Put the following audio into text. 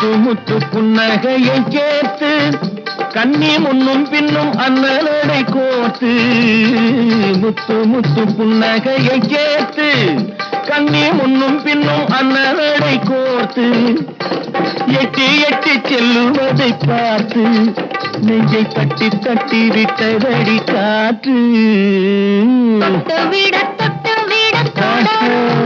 முத்து முத்து புன்னகையை கேட்டு கண்ணி முன்னும் பின்னும் அண்ணலடை கோத்து. முத்து முத்து புன்னகையை கேட்டு கண்ணி முன்னும் பின்னும் அண்ணலடை கோத்து. எட்டி எட்டி செல்லுவதை பார்த்து நெஞ்சை தட்டி தட்டி விட்டதடி காற்று. விட தொட்டு விட தொட